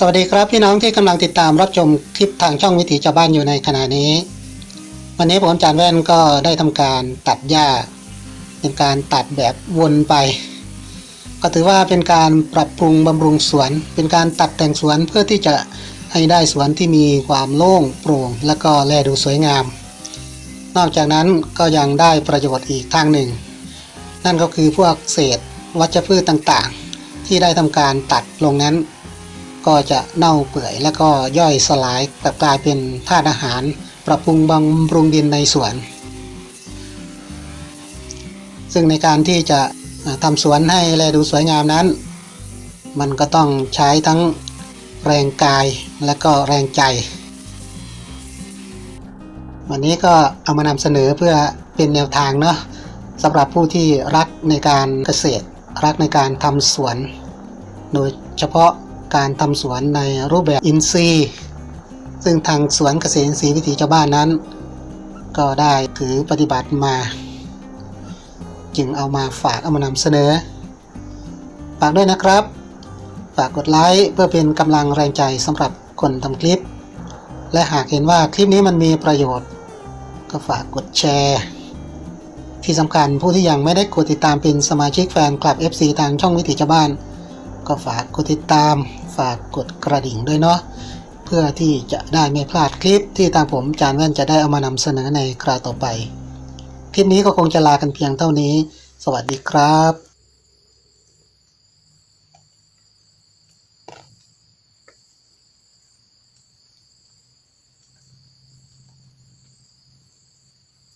สวัสดีครับพี่น้องที่กำลังติดตามรับชมคลิปทางช่องวิถีชาวบ้านอยู่ในขณะนี้ วันนี้ผมจานแว่นก็ได้ทำการตัดหญ้า เป็นการตัดแบบวนไป ก็ถือว่าเป็นการปรับปรุงบำรุงสวน เป็นการตัดแต่งสวนเพื่อที่จะให้ได้สวนที่มีความโล่งโปร่ง และก็แลดูสวยงาม นอกจากนั้นก็ยังได้ประโยชน์อีกทางหนึ่ง นั่นก็คือพวกเศษวัชพืชต่างๆ ที่ได้ทำการตัดลงนั้น ก็จะเน่าเปื่อย แล้วก็ย่อยสลายกลับกลายเป็นธาตุอาหาร ปรับปรุงบำรุงดินในสวน ซึ่งในการที่จะอ่าทำสวนให้แลดูสวยงามนั้น มันก็ต้องใช้ทั้งแรงกายและก็แรงใจ วันนี้ก็เอามานำเสนอเพื่อเป็นแนวทางเนาะสำหรับผู้ที่รักในการเกษตร รักในการทำสวน โดยเฉพาะ การทำสวนในรูปแบบอินทรีย์ ซึ่งทางสวนเกษตรอินทรีย์วิถีชาวบ้านนั้น ก็ได้ถือปฏิบัติมา จึงเอามาฝากเอามานำเสนอ ฝากด้วยนะครับ ฝากกดไลค์เพื่อเป็นกำลังแรงใจสำหรับคนทำคลิป และหากเห็นว่าคลิปนี้มันมีประโยชน์ ก็ฝากกดแชร์ที่สำคัญผู้ที่ยังไม่ได้กดติดตามเป็นสมาชิกแฟนคลับ FC ทางช่องวิถีชาวบ้าน ก็ฝากกดติดตาม ฝากกดกระดิ่งด้วยเนาะเพื่อที่จะได้ไม่พลาดคลิปที่ทางผมจานแว่นจะได้เอามานำเสนอในคราวต่อไป คลิปนี้ก็คงจะลากันเพียงเท่านี้ สวัสดีครับ